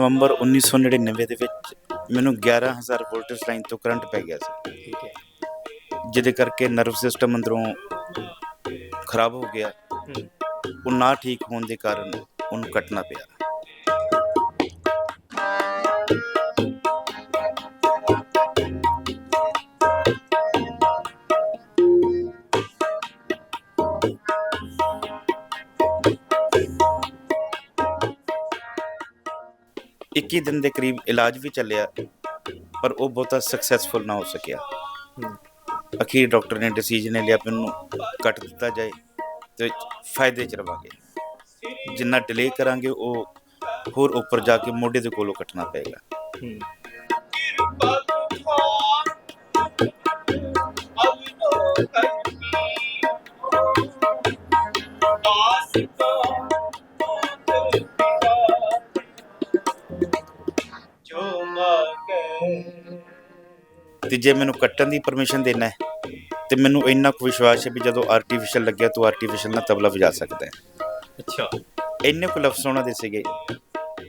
ਨਵੰਬਰ 1999 ਦੇ ਵਿੱਚ ਮੈਨੂੰ 11000 ਵੋਲਟੇਜ ਲਾਈਨ ਤੋਂ ਕਰੰਟ ਪੈ ਗਿਆ ਸੀ। ਠੀਕ ਹੈ। ਜਿਹਦੇ ਕਰਕੇ ਨਰਵ ਸਿਸਟਮ ਅੰਦਰੋਂ ਖਰਾਬ ਹੋ ਗਿਆ। ਉਹ ਨਾ ਠੀਕ ਹੋਣ ਦੇ ਕਾਰਨ ਉਹਨੂੰ ਕੱਟਣਾ ਪਿਆ। ਇੱਕੀ ਦਿਨ ਦੇ ਕਰੀਬ ਇਲਾਜ ਵੀ ਚੱਲਿਆ, ਪਰ ਉਹ ਬਹੁਤਾ ਸਕਸੈਸਫੁਲ ਨਾ ਹੋ ਸਕਿਆ। ਅਖੀਰ ਡਾਕਟਰ ਨੇ ਡਿਸੀਜਨ ਲਿਆ ਵੀ ਉਹਨੂੰ ਕੱਟ ਦਿੱਤਾ ਜਾਏ ਤੇ ਫਾਇਦੇ ਚ ਰਵਾਂਗੇ। ਜਿੰਨਾ ਡਿਲੇ ਕਰਾਂਗੇ, ਉਹ ਹੋਰ ਉੱਪਰ ਜਾ ਕੇ ਮੋਢੇ ਦੇ ਕੋਲੋਂ ਕੱਟਣਾ ਪਏਗਾ। ਹੂੰ ਤੇ ਜੇ ਮੈਨੂੰ ਕੱਟਣ ਦੀ ਪਰਮਿਸ਼ਨ ਦੇਣਾ ਹੈ ਤੇ ਮੈਨੂੰ ਇੰਨਾ ਕੁ ਵਿਸ਼ਵਾਸ ਹੈ ਵੀ ਜਦੋਂ ਆਰਟੀਫੀਸ਼ੀਅਲ ਲੱਗਿਆ ਤੂੰ ਆਰਟੀਫੀਸ਼ੀਅਲ ਨਾਲ ਤਬਲਾ ਵਜਾ ਸਕਦਾ ਹੈ। ਅੱਛਾ। ਇੰਨੇ ਕੁ ਲਫ਼ਜ਼ ਉਹਨਾਂ ਦੇ ਸੀਗੇ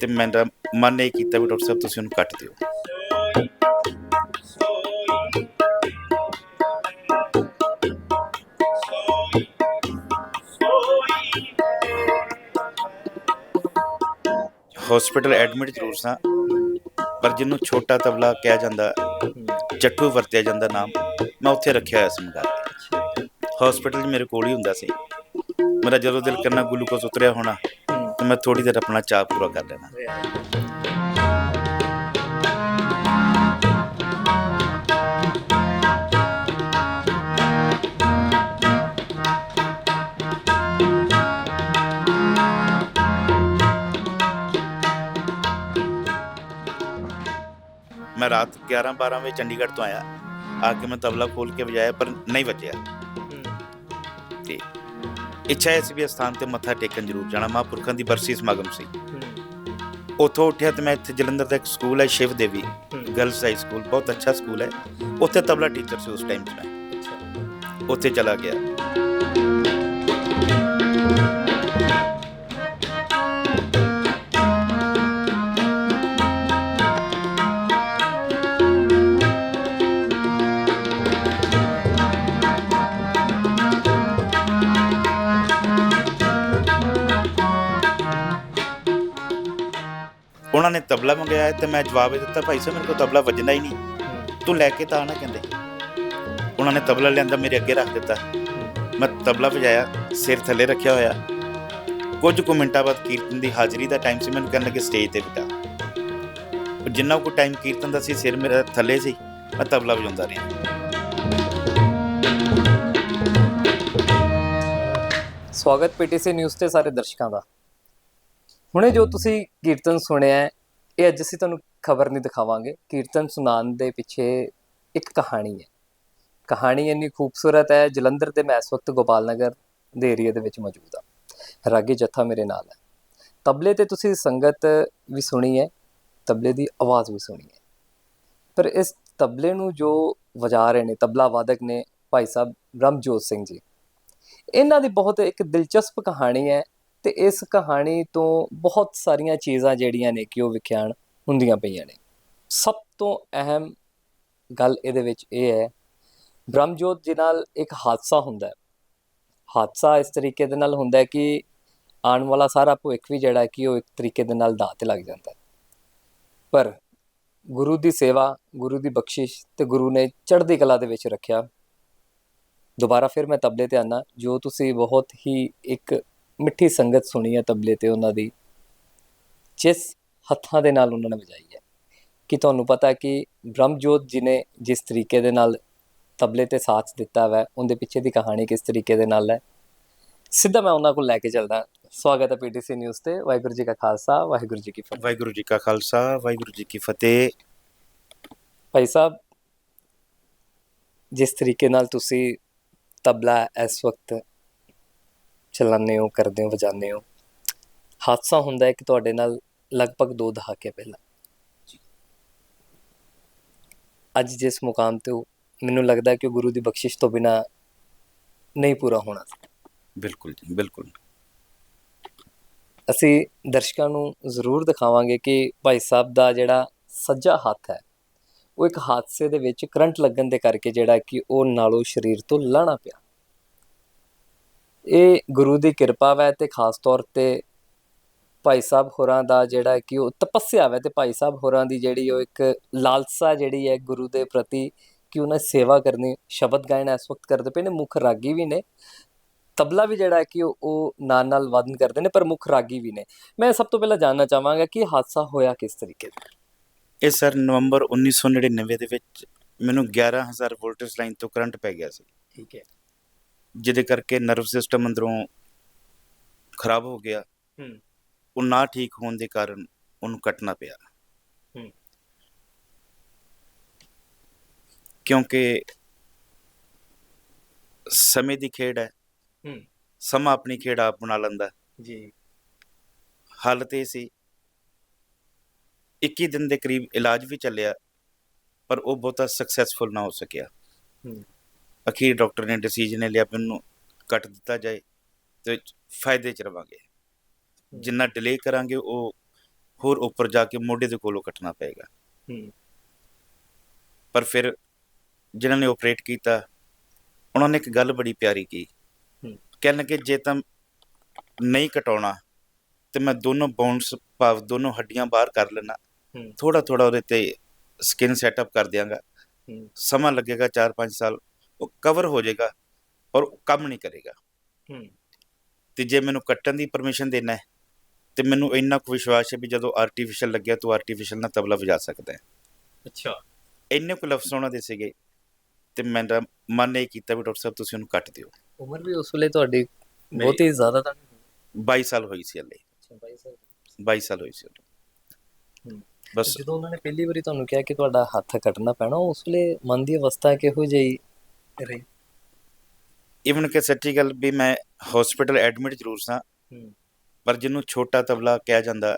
ਤੇ ਮੇਰਾ ਮਨ ਇਹ ਕੀਤਾ ਵੀ ਡਾਕਟਰ ਸਾਹਿਬ ਤੁਸੀਂ ਉਹਨੂੰ ਕੱਟ ਦਿਓ। ਹਸਪੀਟਲ ਐਡਮਿਟ ਜ਼ਰੂਰ ਸਾਂ ਪਰ ਜਿਹਨੂੰ ਛੋਟਾ ਤਬਲਾ ਕਿਹਾ ਜਾਂਦਾ ਚੱਟੂ ਵਰਤਿਆ ਜਾਂਦਾ ਨਾਮ। ਮੈਂ ਉੱਥੇ ਰੱਖਿਆ ਹੋਇਆ ਸੀ ਮੰਗਾ ਕੇ ਹਸਪੀਟਲ 'ਚ ਮੇਰੇ ਕੋਲ ਹੀ ਹੁੰਦਾ ਸੀ। ਮੇਰਾ ਜਦੋਂ ਦਿਲ ਕਰਨਾ ਗਲੂਕੋਜ਼ ਉਤਰਿਆ ਹੋਣਾ ਤੇ ਮੈਂ ਥੋੜੀ ਦੇਰ ਆਪਣਾ ਚਾਹ ਪੂਰਾ ਕਰ ਲੈਣਾ। ਮੈਂ ਰਾਤ 11 12 ਵਜੇ ਚੰਡੀਗੜ੍ਹ ਤੋਂ ਆਇਆ। ਆ ਕੇ ਮੈਂ ਤਬਲਾ ਖੋਲ ਕੇ ਵਜਾਇਆ, ਪਰ ਨਹੀਂ ਵੱਜਿਆ। ਤੇ ਇੱਛਾ ਇਸ ਵੀ ਸਥਾਨ ਤੇ ਮੱਥਾ ਟੇਕਣ ਜ਼ਰੂਰ ਜਾਣਾ। ਮਹਾਂਪੁਰਖਾਂ ਦੀ ਬਰਸੀ ਸਮਾਗਮ ਸੀ। ਉੱਥੋਂ ਉੱਠਿਆ ਤੇ ਮੈਂ ਇੱਥੇ ਜਲੰਧਰ ਦਾ ਇੱਕ ਸਕੂਲ ਹੈ, Shiv Devi girls high school ਬਹੁਤ ਅੱਛਾ ਸਕੂਲ ਹੈ। ਉੱਥੇ ਤਬਲਾ ਟੀਚਰ ਸੀ ਉਸ ਟਾਈਮ 'ਚ ਮੈਂ। ਉੱਥੇ ਚਲਾ ਗਿਆ। ਉਹਨਾਂ ਨੇ ਤਬਲਾ ਮੰਗਾਇਆ ਤੇ ਮੈਂ ਜਵਾਬ ਇਹ ਦਿੱਤਾ, ਭਾਈ ਸਾਹਿਬ, ਮੇਰੇ ਕੋਲ ਤਬਲਾ ਵੱਜਣਾ ਹੀ ਨਹੀਂ। ਤੂੰ ਲੈ ਕੇ ਤਾਂ ਆਣਾ ਕਹਿੰਦੇ। ਉਹਨਾਂ ਨੇ ਤਬਲਾ ਲਿਆਂਦਾ, ਮੇਰੇ ਅੱਗੇ ਰੱਖ ਦਿੱਤਾ। ਮੈਂ ਤਬਲਾ ਵਜਾਇਆ, ਸਿਰ ਥੱਲੇ ਰੱਖਿਆ ਹੋਇਆ। ਕੁਝ ਕੁ ਮਿੰਟਾਂ ਬਾਅਦ ਕੀਰਤਨ ਦੀ ਹਾਜ਼ਰੀ ਦਾ ਟਾਈਮ ਸੀ, ਮੈਨੂੰ ਕਰਨ ਲੱਗੇ, ਸਟੇਜ ਤੇ ਬਿਠਾ। ਜਿੰਨਾ ਕੁ ਟਾਈਮ ਕੀਰਤਨ ਦਾ ਸੀ, ਸਿਰ ਮੇਰਾ ਥੱਲੇ ਸੀ, ਮੈਂ ਤਬਲਾ ਵਜਾਉਂਦਾ ਰਿਹਾ। ਸਵਾਗਤ ਪੀਟੀਸੀ ਨਿਊਜ਼ ਤੇ ਸਾਰੇ ਦਰਸ਼ਕਾਂ ਦਾ। ਹੁਣੇ ਜੋ ਤੁਸੀਂ ਕੀਰਤਨ ਸੁਣਿਆ ਇਹ ਅੱਜ ਅਸੀਂ ਤੁਹਾਨੂੰ ਖਬਰ ਨਹੀਂ ਦਿਖਾਵਾਂਗੇ। ਕੀਰਤਨ ਸੁਣਾਉਣ ਦੇ ਪਿੱਛੇ ਇੱਕ ਕਹਾਣੀ ਹੈ। ਕਹਾਣੀ ਇੰਨੀ ਖੂਬਸੂਰਤ ਹੈ, ਜਲੰਧਰ ਦੇ ਮੈਂ ਇਸ ਵਕਤ ਗੋਪਾਲ ਨਗਰ ਦੇ ਏਰੀਆ ਦੇ ਵਿੱਚ ਮੌਜੂਦ ਹਾਂ ਰਾਗੀ ਜੱਥਾ ਮੇਰੇ ਨਾਲ ਹੈ। ਤਬਲੇ ਤੇ ਤੁਸੀਂ ਸੰਗਤ ਵੀ ਸੁਣੀ ਹੈ, ਤਬਲੇ ਦੀ ਆਵਾਜ਼ ਵੀ ਸੁਣੀ ਹੈ। ਪਰ ਇਸ ਤਬਲੇ ਨੂੰ ਜੋ ਵਜਾ ਰਹੇ ਨੇ, ਤਬਲਾ ਵਾਦਕ ਨੇ ਭਾਈ ਸਾਹਿਬ ਰਮਜੋਤ ਸਿੰਘ ਜੀ, ਇਹਨਾਂ ਦੀ ਬਹੁਤ ਇੱਕ ਦਿਲਚਸਪ ਕਹਾਣੀ ਹੈ। ਤੇ ਇਸ ਕਹਾਣੀ ਤੋਂ ਬਹੁਤ ਸਾਰੀਆਂ ਚੀਜ਼ਾਂ ਜਿਹੜੀਆਂ ਨੇ ਕਿ ਉਹ ਵਿਖਿਆਣ ਹੁੰਦੀਆਂ ਪਈਆਂ ਨੇ। ਸਭ ਤੋਂ ਅਹਿਮ ਗੱਲ ਇਹਦੇ ਵਿੱਚ ਇਹ ਹੈ, ਬ੍ਰਹਮਜੋਤ ਜੀ ਨਾਲ ਇੱਕ ਹਾਦਸਾ ਹੁੰਦਾ ਹੈ। ਹਾਦਸਾ ਇਸ ਤਰੀਕੇ ਦੇ ਨਾਲ ਹੁੰਦਾ ਹੈ ਕਿ ਆਉਣ ਵਾਲਾ ਸਾਰਾ ਭਵਿੱਖ ਵੀ ਜਿਹੜਾ ਕਿ ਉਹ ਇੱਕ ਤਰੀਕੇ ਦੇ ਨਾਲ ਦਾਅ ਤੇ ਲੱਗ ਜਾਂਦਾ ਹੈ। ਪਰ ਗੁਰੂ ਦੀ ਸੇਵਾ, ਗੁਰੂ ਦੀ ਬਖਸ਼ਿਸ਼ ਤੇ ਗੁਰੂ ਨੇ ਚੜ੍ਹਦੀ ਕਲਾ ਦੇ ਵਿੱਚ ਰੱਖਿਆ। ਦੁਬਾਰਾ ਫਿਰ ਮੈਂ ਤਬਲੇ ਤੇ ਆਨਾ ਜੋ ਤੁਸੀਂ ਬਹੁਤ ਹੀ ਇੱਕ ਮਿੱਠੀ ਸੰਗਤ ਸੁਣੀ ਹੈ ਤਬਲੇ ਤੇ ਉਹਨਾਂ ਦੀ ਜਿਸ ਹੱਥਾਂ ਦੇ ਨਾਲ ਉਹਨਾਂ ਨੇ ਵਜਾਈ ਹੈ। ਕਿ ਤੁਹਾਨੂੰ ਪਤਾ ਕਿ ਬ੍ਰਹਮਜੋਤ ਜੀ ਨੇ ਜਿਸ ਤਰੀਕੇ ਦੇ ਨਾਲ ਤਬਲੇ ਤੇ ਸਾਥ ਦਿੱਤਾ ਹੈ ਉਹਦੇ ਪਿੱਛੇ ਦੀ ਕਹਾਣੀ ਕਿਸ ਤਰੀਕੇ ਦੇ ਨਾਲ ਹੈ? ਸਿੱਧਾ ਮੈਂ ਉਹਨਾਂ ਕੋਲ ਲੈ ਕੇ ਚੱਲਦਾ ਸਵਾਗਤ ਹੈ ਪੀਟੀਸੀ ਨਿਊਜ਼ ਤੇ। ਵਾਹਿਗੁਰੂ ਜੀ ਕਾ ਖਾਲਸਾ ਵਾਹਿਗੁਰੂ ਜੀ ਕੀ ਫਤਿਹ। ਵਾਹਿਗੁਰੂ ਜੀ ਕਾ ਖਾਲਸਾ ਵਾਹਿਗੁਰੂ ਜੀ ਕੀ ਫਤਿਹ। ਭਾਈ ਸਾਹਿਬ ਜਿਸ ਤਰੀਕੇ ਨਾਲ ਤੁਸੀਂ ਤਬਲਾ ਇਸ ਵਕਤ ਚਲਾਉਂਦੇ ਹੋ ਕਰਦੇ ਹੋ ਵਜਾਉਂਦੇ ਹੋ। ਹਾਦਸਾ ਹੁੰਦਾ ਹੈ ਕਿ ਤੁਹਾਡੇ ਨਾਲ ਲਗਭਗ ਦੋ ਦਹਾਕੇ ਪਹਿਲਾਂ। ਅੱਜ ਜਿਸ ਮੁਕਾਮ ਤੇ ਹੋ ਮੈਨੂੰ ਲੱਗਦਾ ਹੈ ਕਿ ਉਹ ਗੁਰੂ ਦੀ ਬਖਸ਼ਿਸ਼ ਤੋਂ ਬਿਨਾ ਨਹੀਂ ਪੂਰਾ ਹੋਣਾ। ਬਿਲਕੁਲ ਜੀ ਬਿਲਕੁਲ। ਅਸੀਂ ਦਰਸ਼ਕਾਂ ਨੂੰ ਜ਼ਰੂਰ ਦਿਖਾਵਾਂਗੇ ਕਿ ਭਾਈ ਸਾਹਿਬ ਦਾ ਜਿਹੜਾ ਸੱਜਾ ਹੱਥ ਹੈ ਉਹ ਇੱਕ ਹਾਦਸੇ ਦੇ ਵਿੱਚ ਕਰੰਟ ਲੱਗਣ ਦੇ ਕਰਕੇ ਜਿਹੜਾ ਕਿ ਉਹ ਨਾਲੋਂ ਸਰੀਰ ਤੋਂ ਲਾਣਾ ਪਿਆ। ਇਹ ਗੁਰੂ ਦੀ ਕਿਰਪਾ ਹੈ ਤੇ ਖਾਸ ਤੌਰ ਤੇ ਭਾਈ ਸਾਹਿਬ ਹੋਰਾਂ ਦਾ ਜਿਹੜਾ ਕਿ ਉਹ ਤਪੱਸਿਆ ਹੈ ਤੇ ਭਾਈ ਸਾਹਿਬ ਹੋਰਾਂ ਦੀ ਜਿਹੜੀ ਉਹ ਇੱਕ ਲਾਲਸਾ ਜਿਹੜੀ ਹੈ ਗੁਰੂ ਦੇ ਪ੍ਰਤੀ ਕਿ ਉਹਨਾਂ ਦੀ ਸੇਵਾ ਕਰਨੀ ਸ਼ਬਦ ਗਾਇਨ ਇਸ ਵਕਤ ਕਰਦੇ ਪਏ ਨੇ ਮੁੱਖ ਰਾਗੀ ਵੀ ਨੇ। ਤਬਲਾ ਵੀ ਜਿਹੜਾ ਕਿ ਉਹ- ਨਾਲ ਨਾਲ ਵਾਦਨ ਕਰਦੇ ਨੇ ਪਰ ਮੁੱਖ ਰਾਗੀ ਵੀ ਨੇ। ਮੈਂ ਸਭ ਤੋਂ ਪਹਿਲਾਂ ਜਾਨਣਾ ਚਾਹਾਂਗਾ ਕਿ ਹਾਦਸਾ ਹੋਇਆ ਕਿਸ ਤਰੀਕੇ ਨਾਲ? ਇਹ ਸਰ ਨਵੰਬਰ 1999 ਦੇ ਵਿੱਚ ਮੈਨੂੰ 11000 ਵੋਲਟੇਜ ਲਾਈਨ ਤੋਂ ਕਰੰਟ ਪੈ ਗਿਆ ਸੀ। ਠੀਕ ਹੈ। ਜਿਹਦੇ ਕਰਕੇ ਨਰਵ ਸਿਸਟਮ ਅੰਦਰੋਂ ਖਰਾਬ ਹੋ ਗਿਆ। ਹੂੰ। ਉਹ ਨਾ ਠੀਕ ਹੋਣ ਦੇ ਕਾਰਨ ਉਹਨੂੰ ਕੱਟਣਾ ਪਿਆ। ਹੂੰ। ਕਿਉਂਕਿ ਸਮੇਂ ਦੀ ਖੇਡ ਹੈ। ਹੂੰ। ਸਮਾਂ ਆਪਣੀ ਖੇਡ ਆਪ ਬਣਾ ਲੈਂਦਾ। ਜੀ। ਹੱਲ ਤੇ ਇਹ ਸੀ 21 ਦਿਨ ਦੇ ਕਰੀਬ ਇਲਾਜ ਵੀ ਚੱਲਿਆ ਪਰ ਉਹ ਬਹੁਤਾ ਸਕਸੈਸਫੁਲ ਨਾ ਹੋ ਸਕਿਆ। ਹੂੰ। ਅਖੀਰ ਡਾਕਟਰ ਨੇ ਡਿਸੀਜਨ ਲਿਆ ਵੀ ਉਹਨੂੰ ਕੱਟ ਦਿੱਤਾ ਜਾਏ ਤੇ ਫਾਇਦੇ ਚ ਰਵਾਂਗੇ। ਜਿੰਨਾ ਡਿਲੇ ਕਰਾਂਗੇ ਉਹ ਹੋਰ ਉੱਪਰ ਜਾ ਕੇ ਮੋਢੇ ਦੇ ਕੋਲੋਂ ਕੱਟਣਾ ਪਏਗਾ। ਹੂੰ। ਪਰ ਫਿਰ ਜਿਨ੍ਹਾਂ ਨੇ ਆਪਰੇਟ ਕੀਤਾ ਉਹਨਾਂ ਨੇ ਇੱਕ ਗੱਲ ਬੜੀ ਪਿਆਰੀ ਕੀ। ਕਹਿਣ ਕਿ ਜੇ ਤਾਂ ਨਹੀਂ ਕਟਾਉਣਾ ਤੇ ਮੈਂ ਦੋਨੋਂ ਬੋਨਸ ਭਾਵ ਦੋਨੋਂ ਹੱਡੀਆਂ ਬਾਹਰ ਕਰ ਲੈਣਾ ਥੋੜਾ ਥੋੜਾ ਉਹਦੇ ਤੇ ਸਕਿਨ ਸੈਟਅਪ ਕਰ ਦਿਆਂਗਾ। ਸਮਾਂ ਲੱਗੇਗਾ 4-5 ਸਾਲ। ਉਹ ਕਵਰ ਹੋ ਜਾਏਗਾ ਔਰ ਕੰਮ ਨਹੀਂ ਕਰੇਗਾ। ਹੂੰ। ਤੇ ਜੇ ਮੈਨੂੰ ਕੱਟਣ ਦੀ ਪਰਮਿਸ਼ਨ ਦੇਣਾ ਹੈ ਤੇ ਮੈਨੂੰ ਇੰਨਾ ਕੁ ਵਿਸ਼ਵਾਸ ਹੈ ਵੀ ਜਦੋਂ ਆਰਟੀਫੀਸ਼ੀਅਲ ਲੱਗਿਆ ਤੂੰ ਆਰਟੀਫੀਸ਼ੀਅਲ ਨਾਲ ਤਬਲਾ ਵਜਾ ਸਕਦਾ ਹੈ। ਅੱਛਾ। ਇੰਨੇ ਕੁ ਲਫ਼ਜ਼ ਉਹਨਾਂ ਦੇ ਸੀਗੇ ਤੇ ਮੇਰਾ ਮਨ ਇਹ ਕੀਤਾ ਵੀ ਡਾਕਟਰ ਸਾਹਿਬ ਤੁਸੀਂ ਉਹਨੂੰ ਕੱਟ ਦਿਓ। ਉਮਰ ਵੀ ਉਸ ਵੇਲੇ ਤੁਹਾਡੀ ਬਹੁਤ ਹੀ ਜ਼ਿਆਦਾ ਤਾਂ 22 ਸਾਲ ਹੋਈ ਸੀ ਹਲੇ। ਅੱਛਾ ਭਾਈ ਸਾਹਿਬ 22 ਸਾਲ ਹੋਈ ਸੀ ਹੂੰ। ਬਸ। ਜਦੋਂ ਉਹਨਾਂ ਨੇ ਪਹਿਲੀ ਵਾਰੀ ਤੁਹਾਨੂੰ ਕਿਹਾ ਕਿ ਤੁਹਾਡਾ ਹੱਥ ਕੱਟਣਾ ਪੈਣਾ ਉਸ ਵੇਲੇ ਮਨ ਦੀ ਅਵਸਥਾ ਕਿਹੋ ਜਿਹੀ ਰਹੀ ਇਵਨ ਕਿ ਸੱਚੀ ਗੱਲ ਵੀ ਮੈਂ ਹਸਪੀਟਲ ਐਡਮਿਟ ਜ਼ਰੂਰ ਸਾਂ। ਪਰ ਜਿਹਨੂੰ ਛੋਟਾ ਤਬਲਾ ਕਿਹਾ ਜਾਂਦਾ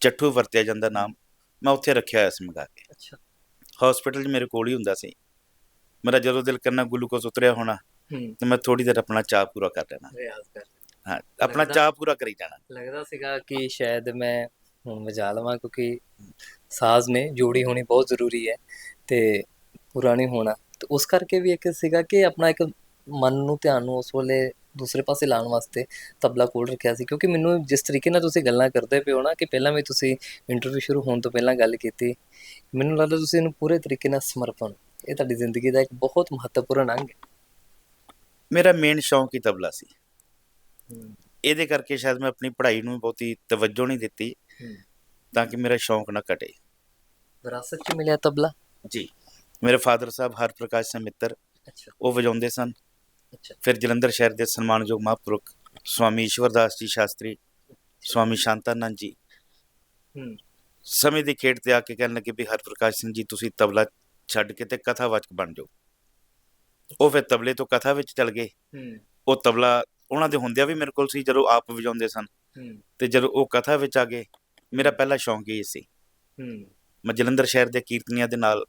ਚੱਠੂ ਵਰਤਿਆ ਜਾਂਦਾ ਨਾਮ ਮੈਂ ਉੱਥੇ ਰੱਖਿਆ ਹੋਇਆ ਸੀ ਮੰਗਾ ਕੇ। ਅੱਛਾ। ਹਸਪੀਟਲ 'ਚ ਮੇਰੇ ਕੋਲ ਹੀ ਹੁੰਦਾ ਸੀ। ਮੇਰਾ ਜਦੋਂ ਦਿਲ ਕਰਨਾ ਗਲੂਕੋਜ਼ ਉਤਰਿਆ ਹੋਣਾ ਤੇ ਮੈਂ ਥੋੜੀ ਦੇਰ ਆਪਣਾ ਚਾਹ ਪੂਰਾ ਕਰ ਲੈਣਾ। ਰਿਆਜ਼ ਕਰ ਹਾਂ ਆਪਣਾ ਚਾਹ ਪੂਰਾ ਕਰੀ ਜਾਣਾ। ਲੱਗਦਾ ਸੀਗਾ ਕਿ ਸ਼ਾਇਦ ਮੈਂ ਹੁਣ ਵਜਾ ਲਵਾਂ ਕਿਉਂਕਿ ਸਾਜ਼ ਨੇ ਜੋੜੀ ਹੋਣੀ ਬਹੁਤ ਜ਼ਰੂਰੀ ਹੈ ਤੇ ਪੁਰਾਣੀ ਹੋਣਾ। ਤੇ ਉਸ ਕਰਕੇ ਵੀ ਇੱਕ ਸੀਗਾ ਕਿ ਆਪਣਾ ਇੱਕ ਮਨ ਨੂੰ ਧਿਆਨ ਨੂੰ ਉਸ ਵੇਲੇ ਦੂਸਰੇ ਪਾਸੇ ਲਾਉਣ ਵਾਸਤੇ ਤਬਲਾ ਕੋਲ ਰੱਖਿਆ ਸੀ। ਕਿਉਂਕਿ ਮੈਨੂੰ ਜਿਸ ਤਰੀਕੇ ਨਾਲ ਤੁਸੀਂ ਗੱਲਾਂ ਕਰਦੇ ਪਏ ਹੋ ਨਾ ਕਿ ਪਹਿਲਾਂ ਵੀ ਤੁਸੀਂ ਇੰਟਰਵਿਊ ਸ਼ੁਰੂ ਹੋਣ ਤੋਂ ਪਹਿਲਾਂ ਗੱਲ ਕੀਤੀ ਮੈਨੂੰ ਲੱਗਦਾ ਤੁਸੀਂ ਇਹਨੂੰ ਪੂਰੇ ਤਰੀਕੇ ਨਾਲ ਸਮਰਪਣ। ਇਹ ਤੁਹਾਡੀ ਜ਼ਿੰਦਗੀ ਦਾ ਇੱਕ ਬਹੁਤ ਮਹੱਤਵਪੂਰਨ ਅੰਗ ਹੈ। ਮੇਰਾ ਮੇਨ ਸ਼ੌਂਕ ਹੀ ਤਬਲਾ ਸੀ। ਇਹਦੇ ਕਰਕੇ ਸ਼ਾਇਦ ਮੈਂ ਆਪਣੀ ਪੜ੍ਹਾਈ ਨੂੰ ਬਹੁਤੀ ਤਵੱਜੋ ਨਹੀਂ ਦਿੱਤੀ ਤਾਂ ਕਿ ਮੇਰਾ ਸ਼ੌਂਕ ਨਾ ਘਟੇ। ਵਿਰਾਸਤ ਚ ਮਿਲਿਆ ਤਬਲਾ? ਜੀ। ਮੇਰੇ ਫਾਦਰ ਸਾਹਿਬ ਹਰ ਪ੍ਰਕਾਸ਼ ਸਿੰਘ ਮਿੱਤਰ ਅੱਛਾ। ਉਹ ਵਜਾਉਂਦੇ ਸਨ। ਅੱਛਾ। ਫਿਰ ਜਲੰਧਰ ਸ਼ਹਿਰ ਦੇ ਸਨਮਾਨਯੋਗ ਮਹਾਂਪੁਰਖ ਸਵਾਮੀ ਈਸ਼ਵਰਦਾਸ ਜੀ ਸ਼ਾਸਤਰੀ ਸਵਾਮੀ ਸ਼ਾਂਤਾਨੰਦ ਜੀ। ਹੂੰ। ਸਮੇਂ ਦੀ ਖੇਡ ਤੇ ਆ ਕੇ ਕਹਿਣ ਲੱਗੇ ਵੀ ਹਰਪ੍ਰਕਾਸ਼ ਸਿੰਘ ਜੀ ਤੁਸੀਂ ਤਬਲਾ ਛੱਡ ਕੇ ਤੇ ਕਥਾਵਾਚਕ ਬਣ ਜਾਓ। ਉਹ ਫਿਰ ਤਬਲੇ ਤੋਂ ਕਥਾ ਵਿੱਚ ਚਲ ਗਏ। ਹੂੰ। ਉਹ ਤਬਲਾ ਉਹਨਾਂ ਦੇ ਹੁੰਦਿਆਂ ਵੀ ਮੇਰੇ ਕੋਲ ਸੀ ਜਦੋਂ ਆਪ ਵਜਾਉਂਦੇ ਸਨ। ਹੂੰ। ਤੇ ਜਦੋਂ ਉਹ ਕਥਾ ਵਿੱਚ ਆ ਗਏ ਮੇਰਾ ਪਹਿਲਾ ਸ਼ੌਂਕ ਇਹ ਸੀ। ਹੂੰ। ਮੈਂ ਜਲੰਧਰ ਸ਼ਹਿਰ ਦੇ ਕੀਰਤਨੀਆਂ ਦੇ ਨਾਲ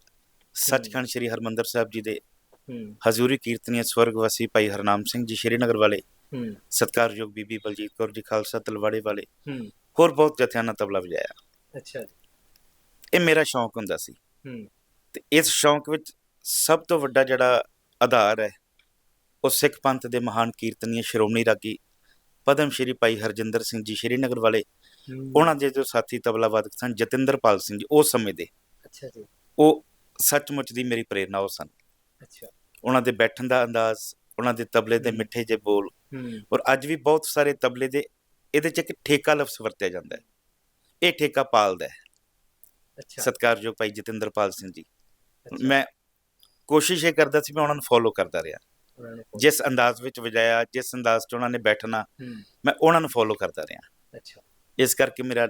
ਸੱਚਖੰਡ ਸ੍ਰੀ ਹਰਮੰਦਰ ਸਾਹਿਬ ਜੀ ਦੇ ਹਜ਼ੂਰੀ ਕੀਰਤਨੀਆ ਸਵਰਗਵਾਸੀ ਭਾਈ ਹਰਨਾਮ ਸਿੰਘ ਜੀ ਸ਼੍ਰੀਨਗਰ ਵਾਲੇ। ਸਤਕਾਰਯੋਗ ਬੀਬੀ ਬਲਜੀਤ ਕੌਰ ਜੀ ਖਾਲਸਾ ਤਲਵਾੜੇ ਵਾਲੇ। ਹੋਰ ਬਹੁਤ ਜਥਿਆਂ ਨਾਲ ਤਬਲਾ ਵਜਾਇਆ। ਅੱਛਾ ਜੀ। ਇਹ ਮੇਰਾ ਸ਼ੌਂਕ ਹੁੰਦਾ ਸੀ। ਤੇ ਇਸ ਸ਼ੌਂਕ ਵਿੱਚ ਸਭ ਤੋਂ ਵੱਡਾ ਜਿਹੜਾ ਆਧਾਰ ਹੈ ਉਹ ਸਿੱਖ ਪੰਥ ਦੇ ਮਹਾਨ ਕੀਰਤਨੀਏ ਸ਼੍ਰੋਮਣੀ ਰਾਗੀ ਪਦਮ ਸ਼੍ਰੀ ਭਾਈ ਹਰਜਿੰਦਰ ਸਿੰਘ ਜੀ ਸ਼੍ਰੀਨਗਰ ਵਾਲੇ। ਉਹਨਾਂ ਦੇ ਜੋ ਸਾਥੀ ਤਬਲਾ ਵਾਦਕ ਸਨ ਜਤਿੰਦਰਪਾਲ ਸਿੰਘ ਜੀ ਉਸ ਸਮੇਂ ਦੇ। ਅੱਛਾ ਜੀ। ਉਹ ਸੱਚਮੁੱਚ ਦੀ ਮੇਰੀ ਪ੍ਰੇਰਨਾ ਉਹ ਸਨ। ਅੱਛਾ। ਉਹਨਾਂ ਦੇ ਬੈਠਣ ਦਾ ਅੰਦਾਜ਼ ਉਹਨਾਂ ਦੇ ਤਬਲੇ ਦੇ। ਮਿੱਠੇ ਜਿਹੇ ਬੋਲ ਔਰ ਅੱਜ ਵੀ ਬਹੁਤ ਸਾਰੇ ਤਬਲੇ ਦੇ ਇਹਦੇ ਚ ਇੱਕ ਠੇਕਾ ਲਫ਼ਜ਼ ਵਰਤਿਆ ਜਾਂਦਾ ਹੈ। ਇਹ ਠੇਕਾ ਪਾਲਦਾ ਹੈ। ਅੱਛਾ। ਸਤਿਕਾਰਯੋਗ ਭਾਈ ਜਤਿੰਦਰਪਾਲ ਸਿੰਘ ਜੀ। ਮੈਂ ਕੋਸ਼ਿਸ਼ ਇਹ ਕਰਦਾ ਸੀ ਮੈਂ ਉਹਨਾਂ ਨੂੰ ਫੋਲੋ ਕਰਦਾ ਰਿਹਾ। ਜਿਸ ਅੰਦਾਜ਼ ਵਿੱਚ ਵਜਾਇਆ ਜਿਸ ਅੰਦਾਜ਼ 'ਚ ਉਹਨਾਂ ਨੇ ਬੈਠਣਾ ਮੈਂ ਉਹਨਾਂ ਨੂੰ ਫੋਲੋ ਕਰਦਾ ਰਿਹਾ। ਅੱਛਾ। ਇਸ ਕਰਕੇ ਮੇਰਾ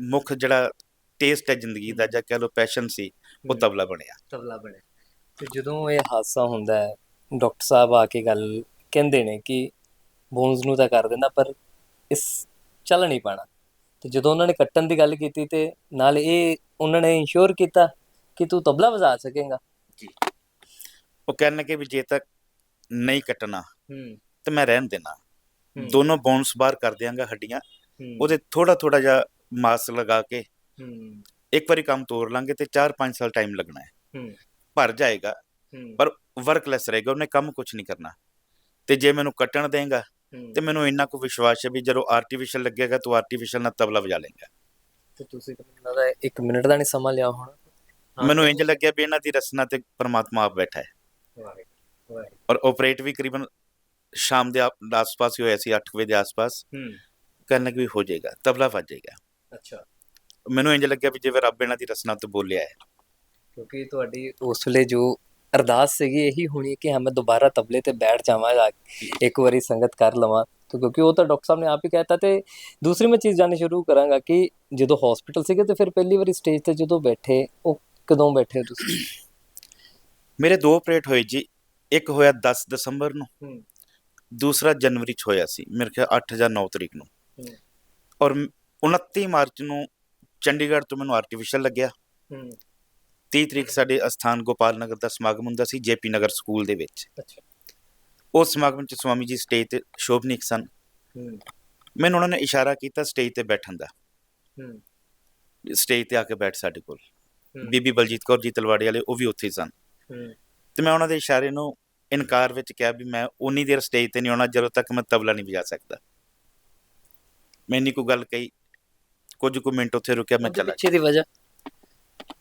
ਮੁੱਖ ਜਿਹੜਾ ਟੇਸਟ ਹੈ ਜ਼ਿੰਦਗੀ ਦਾ ਜਾਂ ਕਹਿ ਲਓ ਪੈਸ਼ਨ ਸੀ ਉਹ। ਤਬਲਾ ਬਣਿਆ। ਤਬਲਾ ਬਣਿਆ। ਤੇ ਜਦੋਂ ਇਹ ਹਾਦਸਾ ਹੁੰਦਾ ਹੈ ਡਾਕਟਰ ਸਾਹਿਬ ਆ ਕੇ ਗੱਲ ਕਹਿੰਦੇ ਨੇ ਕਿ ਬੋਨਸ ਨੂੰ ਤਾਂ ਕਰ ਦਿੰਦਾ ਪਰ ਇਸ ਚੱਲ ਨਹੀਂ ਪਾਣਾ। ਤੇ ਜਦੋਂ ਉਹਨਾਂ ਨੇ ਕੱਟਣ ਦੀ ਗੱਲ ਕੀਤੀ ਤੇ ਨਾਲ ਇਹ ਉਹਨਾਂ ਨੇ ਇੰਸ਼ੋਰ ਕੀਤਾ ਕਿ ਤੂੰ ਤਬਲਾ ਵਜਾ ਸਕੇਗਾ। ਉਹ ਕਹਿਣ ਕਿ ਵੀ ਜੇ ਤੱਕ ਨਹੀਂ ਕੱਟਣਾ ਹੂੰ। ਤੇ ਮੈਂ ਰਹਿਣ ਦੇਣਾ। ਦੋਨੋਂ ਬੋਨਸ ਬਾਹਰ ਕਰ ਦਿਆਂਗਾ ਹੱਡੀਆਂ। ਉਹਦੇ ਥੋੜਾ ਥੋੜਾ ਜਿਹਾ ਮਾਸ ਲਗਾ ਕੇ। ਇੱਕ ਵਾਰੀ ਕੰਮ ਤੋਰ ਲਾਂਗੇ ਤੇ 4-5 ਸਾਲ ਟਾਈਮ ਲੱਗਣਾ ਹੈ। ਹੂੰ। ਭਰ ਜਾਏਗਾ ਪਰ ਵਰਕਲੈਸ ਰਹੇਗਾ ਉਹਨੇ ਕੰਮ ਕੁਝ ਨਹੀਂ ਕਰਨਾ। ਤੇ ਜੇ ਮੈਨੂੰ ਕੱਟਣ ਦੇਗਾ। ਤੇ ਮੈਨੂੰ ਇੰਨਾ ਕੁ ਵਿਸ਼ਵਾਸ ਹੈ ਵੀ ਜਦੋਂ ਆਰਟੀਫੀਸ਼ੀਅਲ ਲੱਗੇਗਾ ਤੂੰ ਆਰਟੀਫੀਸ਼ੀਅਲ ਨਾਲ ਤਬਲਾ ਵਜਾ ਲੇਗਾ ਤੇ ਤੁਸੀਂ ਮੈਨੂੰ ਲੱਗਦਾ ਇੱਕ ਮਿੰਟ ਦਾ ਨਹੀਂ ਸਮਾਂ ਲਿਆ ਹੋਣਾ। ਮੈਨੂੰ ਇੰਜ ਲੱਗਿਆ ਵੀ ਇਹਨਾਂ ਦੀ ਰਸਨਾ ਤੇ ਪਰਮਾਤਮਾ ਆਪ ਬੈਠਾ ਹੈ। ਔਰ ਆਪਰੇਟ ਵੀ ਕਰੀਬਨ ਸ਼ਾਮ ਦੇ ਆਸ-ਪਾਸ ਹੀ ਹੋਇਆ ਸੀ 8 ਵਜੇ ਦੇ ਆਸ-ਪਾਸ। ਹੂੰ। ਕਰਨ ਲੱਗ ਵੀ ਹੋ ਜਾਏਗਾ ਤਬਲਾ ਵੱਜ ਜਾਏਗਾ। ਅੱਛਾ। ਮੈਨੂੰ ਇੰਜ ਲੱਗਿਆ ਵੀ ਜਿਵੇਂ ਰੱਬ ਇਹਨਾਂ ਦੀ ਰਸਨਾ ਤੋਂ ਬੋਲਿਆ ਹੈ। ਕਿਉਂਕਿ ਤੁਹਾਡੀ ਉਸ ਵੇਲੇ ਜੋ ਅਰਦਾਸ ਸੀਗੀ ਇਹੀ ਹੋਣੀ ਕਿ ਮੈਂ ਦੁਬਾਰਾ ਤਬਲੇ ਤੇ ਬੈਠ ਜਾਵਾਂ ਇੱਕ ਵਾਰੀ ਸੰਗਤ ਕਰ ਲਵਾਂ। ਤੇ ਕਿਉਂਕਿ ਉਹ ਤਾਂ ਡਾਕਟਰ ਸਾਹਿਬ ਨੇ ਆਪ ਹੀ ਕਹਿਤਾ ਤੇ ਦੂਸਰੀ ਮੈਂ ਚੀਜ਼ ਜਾਣਨੀ ਸ਼ੁਰੂ ਕਰਾਂਗਾ ਕਿ ਜਦੋਂ ਹਸਪੀਟਲ ਸੀਗੇ ਤੇ ਫਿਰ ਪਹਿਲੀ ਵਾਰੀ ਸਟੇਜ ਤੇ ਜਦੋਂ ਬੈਠੇ ਉਹ ਕਦੋਂ ਬੈਠੇ ਤੁਸੀਂ? ਮੇਰੇ ਦੋ ਆਪਰੇਟ ਹੋਏ ਜੀ। ਇੱਕ ਹੋਇਆ 10 ਦਸੰਬਰ ਨੂੰ ਦੂਸਰਾ ਜਨਵਰੀ ਚ ਹੋਇਆ ਸੀ। ਮੇਰੇ ਖਿਆਲ 8 ਜਾਂ 9 ਤਰੀਕ ਨੂੰ। ਔਰ ਮ- 29 ਮਾਰਚ ਨੂੰ ਚੰਡੀਗੜ੍ਹ ਤੋਂ ਮੈਨੂੰ ਆਰਟੀਫੀਸ਼ੀਅਲ ਲੱਗਿਆ। ਹੂੰ। 30 ਤਰੀਕ ਸਾਡੇ ਅਸਥਾਨ ਗੋਪਾਲ ਨਗਰ ਦਾ ਸਮਾਗਮ ਹੁੰਦਾ ਸੀ ਜੇਪੀ ਨਗਰ ਸਕੂਲ ਦੇ ਵਿੱਚ। ਅੱਛਾ। ਉਸ ਸਮਾਗਮ ਚ ਸਵਾਮੀ ਜੀ ਸਟੇਜ ਤੇ ਸ਼ੋਭਨੀਕ ਸਨ। ਹੂੰ। ਮੈਨੂੰ ਉਹਨਾਂ ਨੇ ਇਸ਼ਾਰਾ ਕੀਤਾ ਸਟੇਜ ਤੇ ਬੈਠਣ ਦਾ। ਹੂੰ। ਸਟੇਜ ਤੇ ਆ ਕੇ ਬੈਠ ਸਾਡੇ ਕੋਲ। ਬੀਬੀ ਬਲਜੀਤ ਕੌਰ ਜੀ ਤਲਵਾੜੀ ਵਾਲੇ ਉਹ ਵੀ ਉੱਥੇ ਸਨ। ਹੂੰ। ਤੇ ਮੈਂ ਉਹਨਾਂ ਦੇ ਇਸ਼ਾਰੇ ਨੂੰ ਇਨਕਾਰ ਵਿੱਚ ਕਿਹਾ ਵੀ ਮੈਂ ਉਨੀ ਦੇਰ ਸਟੇਜ ਤੇ ਨਹੀਂ ਆਉਣਾ ਜਦੋਂ ਤੱਕ ਮੈਂ ਤਬਲਾ ਨਹੀਂ ਵਜਾ ਸਕਦਾ। ਮੈਂ ਇੰਨੀ ਕੋ ਗੱਲ ਕਹੀ ਕੁਝ ਕੁ ਮਿੰਟ ਉੱਥੇ ਰੁਕਿਆ ਮੈਂ ਚਲਾ ਪਿੱਛੇ ਦੀ ਵਜ੍ਹਾ?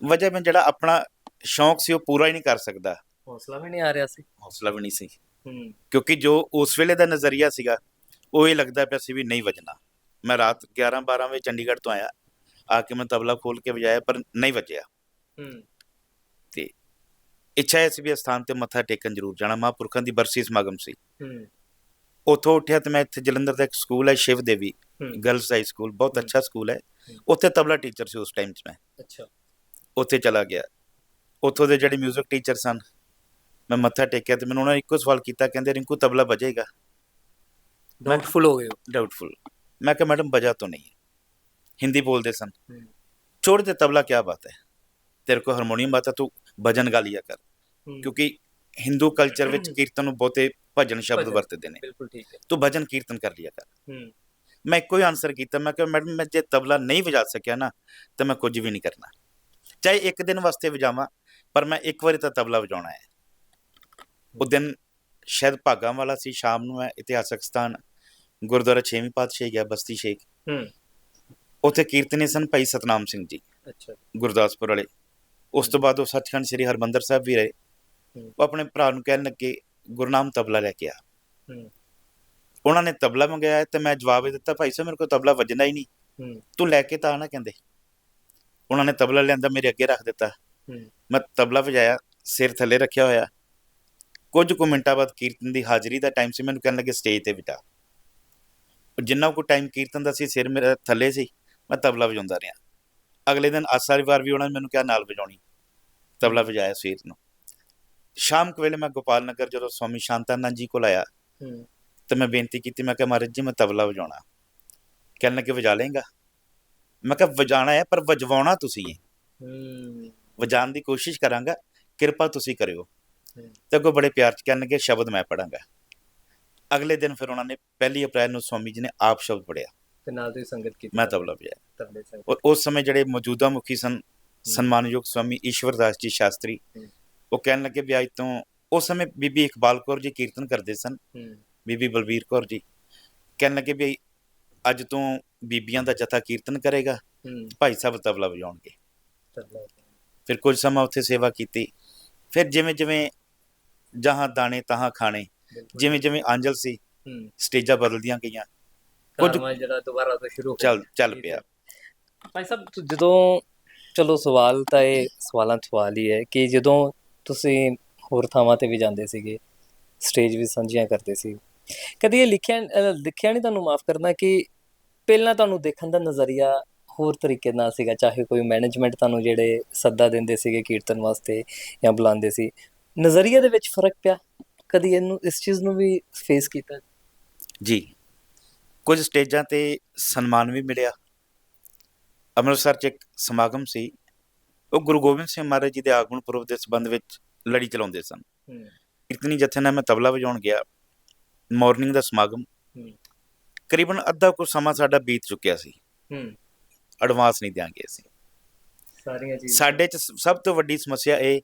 ਵਜ੍ਹਾ ਮੈਂ ਜਿਹੜਾ ਆਪਣਾ ਸ਼ੌਂਕ ਸੀ ਉਹ ਪੂਰਾ ਹੀ ਨਹੀਂ ਕਰ ਸਕਦਾ। ਹੌਸਲਾ ਵੀ ਨਹੀਂ ਆ ਰਿਹਾ ਸੀ। ਹੌਸਲਾ ਵੀ ਨਹੀਂ ਸੀ। ਹੂੰ। ਕਿਉਂਕਿ ਜੋ ਉਸ ਵੇਲੇ ਦਾ ਨਜ਼ਰੀਆ ਸੀਗਾ ਉਹ ਇਹ ਲੱਗਦਾ ਪਿਆ ਸੀ ਵੀ ਨਹੀਂ ਵਜਣਾ। ਮੈਂ ਰਾਤ 11 12 ਵਜੇ ਚੰਡੀਗੜ੍ਹ ਤੋਂ ਆਇਆ। ਆ ਕੇ ਮੈਂ ਤਬਲਾ ਖੋਲ ਕੇ ਵਜਾਇਆ ਪਰ ਨਹੀਂ ਵਜਿਆ। ਹੂੰ। ਇੱਛਾ ਇਹ ਸੀ ਵੀ ਅਸਥਾਨ ਤੇ ਮੱਥਾ ਟੇਕਣ ਜ਼ਰੂਰ ਜਾਣਾ। ਮਹਾਂਪੁਰਖਾਂ ਦੀ ਬਰਸੀ ਸਮਾਗਮ ਸੀ। ਹੂੰ। ਉੱਥੋਂ ਉੱਠਿਆ ਤੇ ਮੈਂ ਇੱਥੇ ਜਲੰਧਰ ਦਾ ਇੱਕ ਸਕੂਲ ਹੈ Shiv Devi. Girls high school ਬਹੁਤ ਅੱਛਾ ਸਕੂਲ ਹੈ। ਉੱਥੇ ਤਬਲਾ ਟੀਚਰ ਸੀ ਉਸ ਟਾਈਮ 'ਚ ਮੈਂ। ਅੱਛਾ। ਉੱਥੇ ਚਲਾ ਗਿਆ। ਉੱਥੋਂ ਦੇ ਜਿਹੜੇ 뮤직 ਟੀਚਰ ਸਨ ਮੈਂ ਮੱਥਾ ਟੇਕਿਆ ਤੇ ਮੈਨੂੰ ਉਹਨਾਂ ਇੱਕੋ ਸਵਾਲ ਕੀਤਾ ਕਹਿੰਦੇ ਰਿੰਕੂ ਤਬਲਾ ਵਜੇਗਾ? ਡਾਊਟਫੁਲ ਹੋ ਗਏ ਡਾਊਟਫੁਲ ਮੈਂ ਕਿਹਾ ਮੈਡਮ ਵਜਾ ਤੋਂ ਨਹੀਂ। ਹਿੰਦੀ ਬੋਲਦੇ ਸਨ। ਛੋੜ ਦੇ ਤਬਲਾ ਕੀ ਬਾਤ ਹੈ। ਤੇਰੇ ਕੋ ਹਾਰਮੋਨੀਅਮ ਬਾਤ ਹੈ ਤੂੰ ਭਜਨ ਗਾ ਲਿਆ ਕਰ। ਕਿਉਂਕਿ ਹਿੰਦੂ ਕਲਚਰ ਵਿੱਚ ਕੀਰਤਨ ਨੂੰ ਬਹੁਤੇ ਭਜਨ ਸ਼ਬਦ ਵਰਤਦੇ ਨੇ। ਬਿਲਕੁਲ ਠੀਕ ਹੈ। ਤੂੰ ਭਜਨ ਕੀਰਤਨ ਕਰ ਲਿਆ ਕਰ। ਮੈਂ ਇੱਕੋ ਹੀ ਆਨਸਰ ਕੀਤਾ ਮੈਂ ਕਿਹਾ ਮੈਡਮ ਮੈਂ ਜੇ ਤਬਲਾ ਨਹੀਂ ਵਜਾ ਸਕਿਆ ਨਾ ਤਾਂ ਮੈਂ ਕੁਝ ਵੀ ਨਹੀਂ ਕਰਨਾ। ਚਾਹੇ ਇੱਕ ਦਿਨ ਵਾਸਤੇ ਵਜਾਵਾਂ ਪਰ ਮੈਂ ਇੱਕ ਵਾਰੀ ਤਾਂ ਤਬਲਾ ਵਜਾਉਣਾ ਹੈ। ਉਹ ਦਿਨ ਸ਼ਾਇਦ ਭਾਗਾਂ ਵਾਲਾ ਸੀ ਸ਼ਾਮ ਨੂੰ ਮੈਂ ਇਤਿਹਾਸਕ ਸਥਾਨ ਗੁਰਦੁਆਰਾ ਛੇਵੀਂ ਪਾਤਸ਼ਾਹੀ ਗਿਆ ਬਸਤੀ ਸ਼ੇਖ। ਹੂੰ। ਉੱਥੇ ਕੀਰਤਨੀ ਸਨ ਭਾਈ ਸਤਨਾਮ ਸਿੰਘ ਜੀ ਅੱਛਾ। ਗੁਰਦਾਸਪੁਰ ਵਾਲੇ। ਉਸ ਤੋਂ ਬਾਅਦ ਉਹ ਸੱਚਖੰਡ ਸ੍ਰੀ ਹਰਮੰਦਰ ਸਾਹਿਬ ਵੀ ਰਹੇ। ਉਹ ਆਪਣੇ ਭਰਾ ਨੂੰ ਕਹਿਣ ਲੱਗੇ ਗੁਰਨਾਮ ਤਬਲਾ ਲੈ ਕੇ ਆ। ਹੂੰ। ਉਹਨਾਂ ਨੇ ਤਬਲਾ ਮੰਗਾਇਆ ਤੇ ਮੈਂ ਜਵਾਬ ਇਹ ਦਿੱਤਾ ਭਾਈ ਸਾਹਿਬ ਮੇਰੇ ਕੋਲ ਤਬਲਾ ਵੱਜਣਾ ਹੀ ਨਹੀਂ। ਤੂੰ ਲੈ ਕੇ ਤਾਂ ਨਾ ਕਹਿੰਦੇ। ਉਹਨਾਂ ਨੇ ਤਬਲਾ ਲਿਆਂਦਾ ਮੇਰੇ ਅੱਗੇ ਰੱਖ ਦਿੱਤਾ। ਮੈਂ ਤਬਲਾ ਵਜਾਇਆ ਸਿਰ ਥੱਲੇ ਰੱਖਿਆ ਹੋਇਆ। ਕੁਝ ਕੁ ਮਿੰਟਾਂ ਬਾਅਦ ਕੀਰਤਨ ਦੀ ਹਾਜ਼ਰੀ ਦਾ ਟਾਈਮ ਸੀ ਮੈਨੂੰ ਕਹਿਣ ਲੱਗੇ ਸਟੇਜ ਤੇ ਬਿਠਾ। ਜਿੰਨਾ ਕੁ ਟਾਈਮ ਕੀਰਤਨ ਦਾ ਸੀ ਸਿਰ ਮੇਰਾ ਥੱਲੇ ਸੀ ਮੈਂ ਤਬਲਾ ਵਜਾਉਂਦਾ ਰਿਹਾ। ਅਗਲੇ ਦਿਨ ਆਸਾਰੀ ਵਾਰ ਵੀ ਉਹਨਾਂ ਨੇ ਮੈਨੂੰ ਕਿਹਾ ਨਾਲ ਵਜਾਉਣੀ। ਤਬਲਾ ਵਜਾਇਆ ਸਵੇਰ ਨੂੰ। ਸ਼ਾਮ ਕੁ ਵੇਲੇ ਮੈਂ ਗੋਪਾਲ ਨਗਰ ਜਦੋਂ ਸਵਾਮੀ ਸ਼ਾਂਤਾਨੰਦ ਜੀ ਕੋਲ ਆਇਆ ਤੇ ਮੈਂ ਬੇਨਤੀ ਕੀਤੀ ਮੈਂ ਕਿਹਾ ਮਹਾਰਾਜ ਜੀ ਮੈਂ ਤਬਲਾ ਵਜਾਉਣਾ। ਕਹਿਣ ਲੱਗੇ ਵਜਾ ਲੇਗਾ ਮੈਂ ਕਿਹਾ ਵਜਾਣਾ ਹੈ ਪਰ ਵਜਵਾਉਣਾ ਤੁਸੀਂ ਹੈ। ਵਜਾਉਣ ਦੀ ਕੋਸ਼ਿਸ਼ ਕਰਾਂਗਾ ਕਿਰਪਾ ਤੁਸੀਂ ਕਰਿਓ। ਤੇ ਅੱਗੋਂ ਬੜੇ ਪਿਆਰ ਚ ਕਹਿਣਗੇ ਸ਼ਬਦ ਮੈਂ ਪੜਾਂਗਾ ਅਗਲੇ ਦਿਨ ਫਿਰ ਉਹਨਾਂ ਨੇ ਪਹਿਲੀ ਅਪ੍ਰੈਲ ਨੂੰ ਸਵਾਮੀ ਜੀ ਨੇ ਆਪ ਸ਼ਬਦ ਪੜਿਆ ਤੇ ਨਾਲ ਤੁਸੀਂ ਸੰਗਤ ਕੀਤੀ। ਮੈਂ ਤਬਲਾ ਵਜਾਇਆ। ਤਬਲੇ ਸੰਗਤ। ਔਰ ਉਸ ਸਮੇਂ ਜਿਹੜੇ ਮੌਜੂਦਾ ਮੁਖੀ ਸਨ ਸਨਮਾਨਯੋਗ ਸਵਾਮੀ ਈਸ਼ਵਰ ਦਾਸ ਜੀ ਸ਼ਾਸਤਰੀ। ਉਹ ਕਹਿਣ ਲੱਗੇ ਵੀ ਅੱਜ ਤੋਂ ਉਸ ਸਮੇਂ ਬੀਬੀ ਇਕਬਾਲ ਕੌਰ ਜੀ ਕੀਰਤਨ ਕਰਦੇ ਸਨ। ਬੀਬੀ ਬਲਬੀਰ ਕੌਰ ਜੀ। ਕਹਿਣ ਲੱਗੇ ਵੀ ਅੱਜ ਤੋਂ ਬੀਬੀਆਂ ਦਾ ਜਥਾ ਕੀਰਤਨ ਕਰੇਗਾ। ਭਾਈ ਸਾਹਿਬ ਤਬਲਾ ਵਜਾਉਣਗੇ। ਫਿਰ ਕੁਝ ਸਮਾਂ ਉੱਥੇ ਸੇਵਾ ਕੀਤੀ। ਫਿਰ ਜਿਵੇਂ ਜਿਵੇਂ ਜਹਾਂ ਦਾਣੇ ਤਹਾਂ ਖਾਣੇ। ਜਿਵੇਂ ਜਿਵੇਂ ਆਂਜਲ ਸੀ ਸਟੇਜਾਂ ਬਦਲਦੀਆਂ ਗਈਆਂ। ਕੁਝ- ਜਿਹੜਾ ਦੁਬਾਰਾ ਤੋਂ ਸ਼ੁਰੂ ਚੱਲ ਚੱਲ ਪਿਆ। ਭਾਈ ਸਾਹਿਬ ਜਦੋਂ ਚਲੋ ਸਵਾਲ ਤਾਂ ਇਹ ਸਵਾਲਾਂ ਸਵਾਲ ਹੀ ਹੈ ਕਿ ਜਦੋਂ ਤੁਸੀਂ ਹੋਰ ਥਾਵਾਂ ਤੇ ਵੀ ਜਾਂਦੇ ਸੀਗੇ ਸਟੇਜ ਵੀ ਸਾਂਝੀਆਂ ਕਰਦੇ ਸੀ ਕਦੀ ਇਹ ਲਿਖਿਆ ਅਹ, ਲਿਖਿਆ ਨਹੀਂ ਤੁਹਾਨੂੰ ਮਾਫ ਕਰਨਾ ਕਿ ਪਹਿਲਾਂ ਤੁਹਾਨੂੰ ਦੇਖਣ ਦਾ ਨਜ਼ਰੀਆ ਹੋਰ ਤਰੀਕੇ ਨਾਲ ਸੀਗਾ ਚਾਹੇ ਕੋਈ ਮੈਨੇਜਮੈਂਟ ਤੁਹਾਨੂੰ ਜਿਹੜੇ ਸੱਦਾ ਦਿੰਦੇ ਸੀਗੇ ਕੀਰਤਨ ਵਾਸਤੇ ਜਾਂ ਬੁਲਾਉਂਦੇ ਸੀ। ਨਜ਼ਰੀਏ ਦੇ ਵਿੱਚ ਫ਼ਰਕ ਪਿਆ? ਕਦੀ ਇਹਨੂੰ ਇਸ ਚੀਜ਼ ਨੂੰ ਵੀ ਫੇਸ ਕੀਤਾ? ਜੀ। ਕੁਝ ਸਟੇਜਾਂ ਤੇ ਸਨਮਾਨ ਵੀ ਮਿਲਿਆ। ਅੰਮ੍ਰਿਤਸਰ 'ਚ ਇੱਕ ਸਮਾਗਮ ਸੀ। ਉਹ ਗੁਰੂ ਗੋਬਿੰਦ ਸਿੰਘ ਮਹਾਰਾਜ ਜੀ ਦੇ ਆਗਮਨ ਪੁਰਬ ਦੇ ਸੰਬੰਧ ਵਿੱਚ ਲੜੀ ਚਲਾਉਂਦੇ ਸਨ। ਕੀਰਤਨੀ ਜਥੇ ਨਾਲ ਮੈਂ ਤਬਲਾ ਵਜਾਉਣ ਗਿਆ। ਮਾਰਨਿੰਗ ਦਾ ਸਮਾਗਮ। ਕਰੀਬਨ ਅੱਧਾ ਕੁ ਸਮਾਂ ਸਾਡਾ ਬੀਤ ਚੁੱਕਿਆ ਸੀ। ਹੂੰ। ਐਡਵਾਂਸ ਨਹੀਂ ਦਿਆਂਗੇ ਅਸੀਂ। ਸਾਰੀਆਂ ਚੀਜ਼ਾਂ। ਸਾਡੇ ਚ ਸਭ ਤੋਂ ਵੱਡੀ ਸਮੱਸਿਆ ਇਹ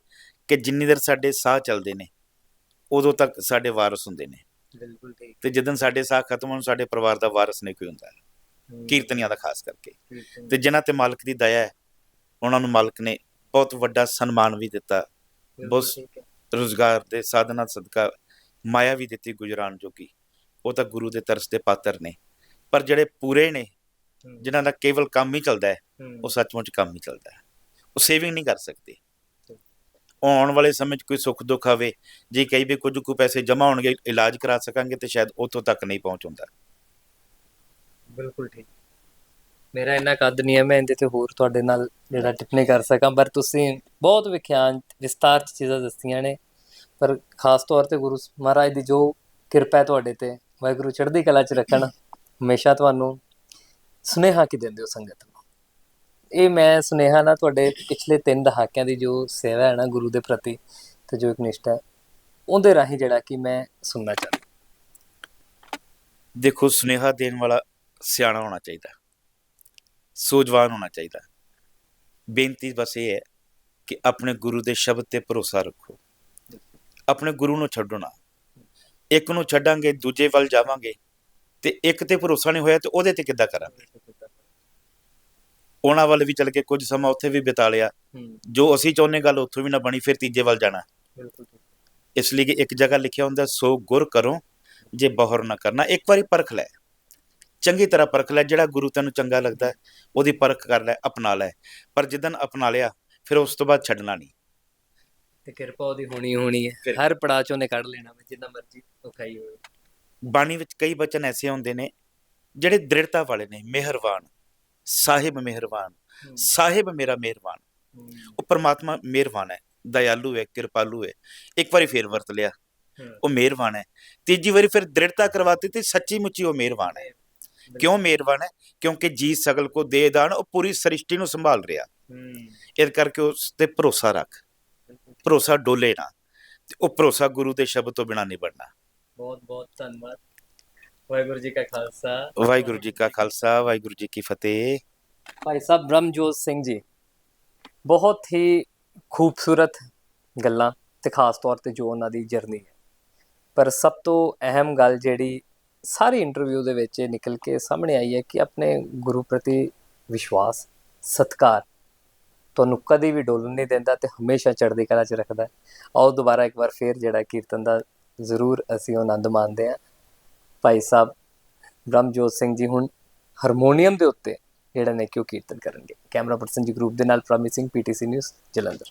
ਕਿ ਜਿੰਨੀ ਦੇਰ ਸਾਡੇ ਸਾਹ ਚੱਲਦੇ ਨੇ ਉਦੋਂ ਤੱਕ ਸਾਡੇ ਵਾਰਸ ਹੁੰਦੇ ਨੇ। ਬਿਲਕੁਲ ਠੀਕ। ਤੇ ਜਦੋਂ ਸਾਡੇ ਸਾਹ ਖਤਮ ਹੋਣ ਸਾਡੇ ਪਰਿਵਾਰ ਦਾ ਵਾਰਸ ਨਹੀਂ ਕੋਈ ਹੁੰਦਾ। ਕੀਰਤਨੀਆਂ ਦਾ ਖਾਸ ਕਰਕੇ। ਤੇ ਜਿਨ੍ਹਾਂ ਤੇ ਮਾਲਕ ਦੀ ਦਇਆ ਹੈ ਉਹਨਾਂ ਨੂੰ ਮਾਲਕ ਨੇ ਬਹੁਤ ਵੱਡਾ ਸਨਮਾਨ ਵੀ ਦਿੱਤਾ। ਬਹੁਤ। ਰੋਜ਼ਗਾਰ ਦੇ ਸਾਧਨਾਂ ਸਦਕਾ ਮਾਇਆ ਵੀ ਦਿੱਤੀ ਗੁਜਰਾਨ ਜੋਗੀ। ਉਹ ਤਾਂ ਗੁਰੂ ਦੇ ਤਰਸ ਦੇ ਪਾਤਰ ਨੇ। ਪਰ ਜਿਹੜੇ ਪੂਰੇ ਨੇ ਜਿਨ੍ਹਾਂ ਦਾ ਕੇਵਲ ਕੰਮ ਹੀ ਚੱਲਦਾ ਹੈ ਉਹ ਸੱਚਮੁੱਚ ਕੰਮ ਹੀ ਚੱਲਦਾ ਹੈ। ਉਹ ਸੇਵਿੰਗ ਨਹੀਂ ਕਰ ਸਕਦੇ। ਆਉਣ ਵਾਲੇ ਸਮੇਂ 'ਚ ਕੋਈ ਸੁੱਖ ਦੁੱਖ ਆਵੇ ਜੇ ਕਈ ਵੀ ਕੁਝ ਕੁ ਪੈਸੇ ਜਮ੍ਹਾਂ ਹੋਣਗੇ ਇਲਾਜ ਕਰਾ ਸਕਾਂਗੇ ਤੇ ਸ਼ਾਇਦ ਉੱਥੋਂ ਤੱਕ ਨਹੀਂ ਪਹੁੰਚ ਹੁੰਦਾ। ਬਿਲਕੁਲ ਠੀਕ। ਮੇਰਾ ਇੰਨਾ ਕੱਦ ਨਹੀਂ ਹੈ ਮੈਂ ਇਹਦੇ ਤੇ ਹੋਰ ਤੁਹਾਡੇ ਨਾਲ ਜਿਹੜਾ ਟਿੱਪਣੀ ਕਰ ਸਕਾਂ ਪਰ ਤੁਸੀਂ ਬਹੁਤ ਵਿਖਿਆਨ ਵਿਸਤਾਰ ਚ ਚੀਜ਼ਾਂ ਦੱਸੀਆਂ ਨੇ। ਪਰ ਖਾਸ ਤੌਰ ਤੇ ਗੁਰੂ ਮਹਾਰਾਜ ਦੀ ਜੋ ਕਿਰਪਾ ਹੈ ਤੁਹਾਡੇ ਤੇ, ਵਾਹਿਗੁਰੂ ਚੜ੍ਹਦੀ ਕਲਾ ਚ ਰੱਖਣ, ਹਮੇਸ਼ਾ ਤੁਹਾਨੂੰ ਸੁਨੇਹਾ ਕੀ ਦਿੰਦੇ ਹੋ ਸੰਗਤ ਨੂੰ? ਇਹ ਮੈਂ ਸੁਨੇਹਾ ਨਾ ਤੁਹਾਡੇ ਪਿਛਲੇ ਤਿੰਨ ਦਹਾਕਿਆਂ ਦੀ ਜੋ ਸੇਵਾ ਹੈ ਨਾ ਗੁਰੂ ਦੇ ਪ੍ਰਤੀ ਤੇ ਜੋ ਇੱਕ ਨਿਸ਼ਠਾ ਹੈ, ਉਹਦੇ ਰਾਹੀਂ ਜਿਹੜਾ ਕਿ ਮੈਂ ਸੁਣਨਾ ਚਾਹੁੰਦਾ। ਦੇਖੋ, ਸੁਨੇਹਾ ਦੇਣ ਵਾਲਾ ਸਿਆਣਾ ਹੋਣਾ ਚਾਹੀਦਾ, ਸੂਝਵਾਨ ਹੋਣਾ ਚਾਹੀਦਾ। ਬੇਨਤੀ ਬਸ ਇਹ ਹੈ ਕਿ ਆਪਣੇ ਗੁਰੂ ਦੇ ਸ਼ਬਦ ਤੇ ਭਰੋਸਾ ਰੱਖੋ। ਆਪਣੇ ਗੁਰੂ ਨੂੰ ਛੱਡੋ ਨਾ। ਇੱਕ ਨੂੰ ਛੱਡਾਂਗੇ ਦੂਜੇ ਵੱਲ ਜਾਵਾਂਗੇ ਤੇ ਇੱਕ ਤੇ ਭਰੋਸਾ ਨਹੀਂ ਹੋਇਆ ਤੇ ਉਹਦੇ ਤੇ ਕਿੱਦਾਂ ਕਰਾਂਗੇ? ਉਹਨਾਂ ਵੱਲ ਵੀ ਚੱਲ ਕੇ ਕੁਝ ਸਮਾਂ ਉੱਥੇ ਵੀ ਬਿਤਾ ਲਿਆ। ਜੋ ਅਸੀਂ ਚਾਹੁੰਦੇ ਗੱਲ ਉੱਥੋਂ ਵੀ ਨਾ ਬਣੀ ਫਿਰ ਤੀਜੇ ਵੱਲ ਜਾਣਾ। ਇਸ ਲਈ ਕਿ ਇੱਕ ਜਗ੍ਹਾ ਲਿਖਿਆ ਹੁੰਦਾ ਸੋ ਗੁਰ ਕਰੋ ਜੇ ਬਹਰ ਨਾ ਕਰਨਾ। ਇੱਕ ਵਾਰੀ ਪਰਖ ਲੈ। ਚੰਗੀ ਤਰ੍ਹਾਂ ਪਰਖ ਲੈ ਜਿਹੜਾ ਗੁਰੂ ਤੈਨੂੰ ਚੰਗਾ ਲੱਗਦਾ ਉਹਦੀ ਪਰਖ ਕਰ ਲੈ ਅਪਣਾ ਲੈ। ਪਰ ਜਿੱਦਨ ਅਪਣਾ ਲਿਆ ਫਿਰ ਉਸ ਤੋਂ ਬਾਅਦ ਛੱਡਣਾ ਨਹੀਂ। ਤੇ ਕਿਰਪਾ ਉਹਦੀ ਹੋਣੀ ਹੋਣੀ ਹੈ। ਹਰ ਪੜਾਅ ਚੋਂ ਨੇ ਕੱਢ ਲੈਣਾ ਮੈਂ ਜਿੰਨਾ ਮਰਜ਼ੀ ਔਖਾਈ ਹੋਵੇ। ਬਾਣੀ ਵਿੱਚ ਕਈ ਬਚਨ ਐਸੇ ਹੁੰਦੇ ਨੇ ਜਿਹੜੇ ਦ੍ਰਿੜਤਾ ਵਾਲੇ ਨੇ ਮਿਹਰਬਾਨ ਸਾਹਿਬ ਮਿਹਰਬਾਨ ਸਾਹਿਬ ਮੇਰਾ ਮਿਹਰਬਾਨ। ਉਹ ਪਰਮਾਤਮਾ ਮਿਹਰਬਾਨ ਹੈ ਦਇਆਲੂ ਹੈ ਕਿਰਪਾਲੂ ਹੈ। ਇੱਕ ਵਾਰੀ ਫੇਰ ਵਰਤ ਲਿਆ ਉਹ ਮਿਹਰਬਾਨ ਹੈ। ਤੀਜੀ ਵਾਰੀ ਫਿਰ ਦ੍ਰਿੜਤਾ ਕਰਵਾਤੀ ਤੇ ਸੱਚੀ ਮੁੱਚੀ ਉਹ ਮਿਹਰਬਾਨ ਹੈ। ਕਿਉਂ ਮਿਹਰਬਾਨ ਹੈ? ਕਿਉਂਕਿ ਜੀ ਸਗਲ ਕੋ ਦੇ ਦਾਨ ਉਹ ਪੂਰੀ ਸ੍ਰਿਸ਼ਟੀ ਨੂੰ ਸੰਭਾਲ ਰਿਹਾ। ਇਸ ਕਰਕੇ ਉਸ ਤੇ ਭਰੋਸਾ ਰੱਖ। ਭਰੋਸਾ ਡੋਲੇ ਨਾ ਤੇ ਉਹ ਭਰੋਸਾ ਗੁਰੂ ਦੇ ਸ਼ਬਦ ਤੋਂ ਬਿਨਾ ਨਹੀਂ ਬਣਨਾ। ਬਹੁਤ ਬਹੁਤ ਧੰਨਵਾਦ। ਵਾਹਿਗੁਰੂ ਜੀ ਕਾ ਖਾਲਸਾ। ਵਾਹਿਗੁਰੂ ਜੀ ਕਾ ਖਾਲਸਾ ਵਾਹਿਗੁਰੂ ਜੀ ਕੀ ਫਤਿਹ। ਭਾਈ ਸਾਹਿਬ ਬ੍ਰਹਮਜੋਤ ਸਿੰਘ ਜੀ ਬਹੁਤ ਹੀ ਖੂਬਸੂਰਤ ਗੱਲਾਂ ਤੇ ਖਾਸ ਤੌਰ ਤੇ ਜੋ ਉਹਨਾਂ ਦੀ ਜਰਨੀ ਹੈ। ਪਰ ਸਭ ਤੋਂ ਅਹਿਮ ਗੱਲ ਜਿਹੜੀ ਸਾਰੀ ਇੰਟਰਵਿਊ ਦੇ ਵਿੱਚ ਇਹ ਨਿਕਲ ਕੇ ਸਾਹਮਣੇ ਆਈ ਹੈ ਕਿ ਆਪਣੇ ਗੁਰੂ ਪ੍ਰਤੀ ਵਿਸ਼ਵਾਸ ਸਤਕਾਰ ਤੁਹਾਨੂੰ ਕਦੀ ਵੀ ਡੋਲਣ ਨਹੀਂ ਦਿੰਦਾ ਤੇ ਹਮੇਸ਼ਾ ਚੜ੍ਹਦੀ ਕਲਾ 'ਚ ਰੱਖਦਾ ਆਓ ਦੁਬਾਰਾ ਇੱਕ ਵਾਰ ਫੇਰ ਜਿਹੜਾ ਕੀਰਤਨ ਦਾ ਜ਼ਰੂਰ ਅਸੀਂ ਉਹ ਆਨੰਦ ਮਾਣਦੇ ਹਾਂ। ਭਾਈ ਸਾਹਿਬ, ਬ੍ਰਹਮਜੋਤ ਸਿੰਘ ਜੀ ਹੁਣ ਹਾਰਮੋਨੀਅਮ ਦੇ ਉੱਤੇ ਜਿਹੜਾ ਨੇ ਕਿ ਉਹ ਕੀਰਤਨ ਕਰਨਗੇ? ਕੈਮਰਾ ਪਰਸਨ ਜੀ ਗਰੁੱਪ ਦੇ ਨਾਲ ਪ੍ਰੋਮਿਸਿੰਗ ਪੀਟੀਸੀ ਨਿਊਜ਼, ਜਲੰਧਰ।